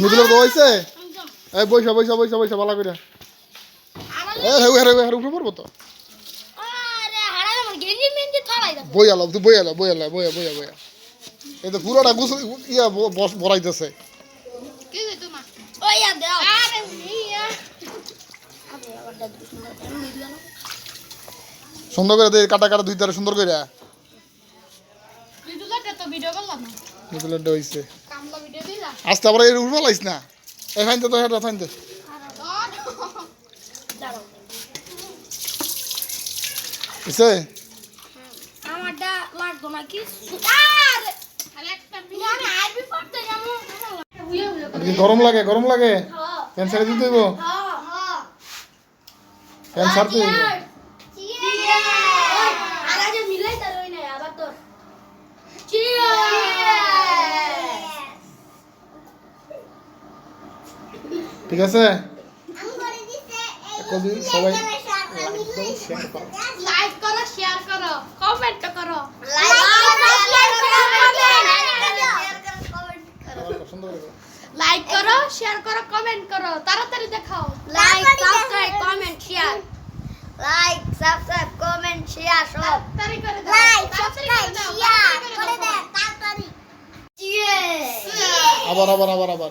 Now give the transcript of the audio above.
মিদুলের তো হয়েছে এই বৈশা বৈশা বৈশা বৈশা ভালো করে এ হেউ হেউ হেউ উপরে পড়ব তো। বই তুই বই আলা বই আলা বইয়া বইয়া বইয়া এই তো পুরোটা ইয়া বড়াইতেছে। সুন্দর করে দে কাটা কাটা দুই তারে সুন্দর করে ভিডিওটা তো ভিডিও করলাম না মিদুলের হয়েছে কামলা ভিডিও দিলা আস্তে আবার এর উপরে লাইস না। এই ফাইনতে তো হেটা ফাইনতে দাঁড়াও বুঝছে আমারটা লাগতো না কি গরম লাগে গরম লাগে। হ্যাঁ ছেড়ে দিতে হইব? হ্যাঁ। হ্যাঁ ঠিক আছে? আমি করে দিতে এই কবি সবাই লাইক করো। শেয়ার করো কমেন্ট করো লাইক সুন্দর করে লাইক করো শেয়ার করো কমেন্ট করো। তাড়াতাড়ি দেখাও। Like subscribe comment share like subscribe comment share সব তাড়াতাড়ি করে দাও। লাইক সাবস্ক্রাইব শেয়ার করে দাও। তাড়াতাড়ি। আবার আবার আবার আবার।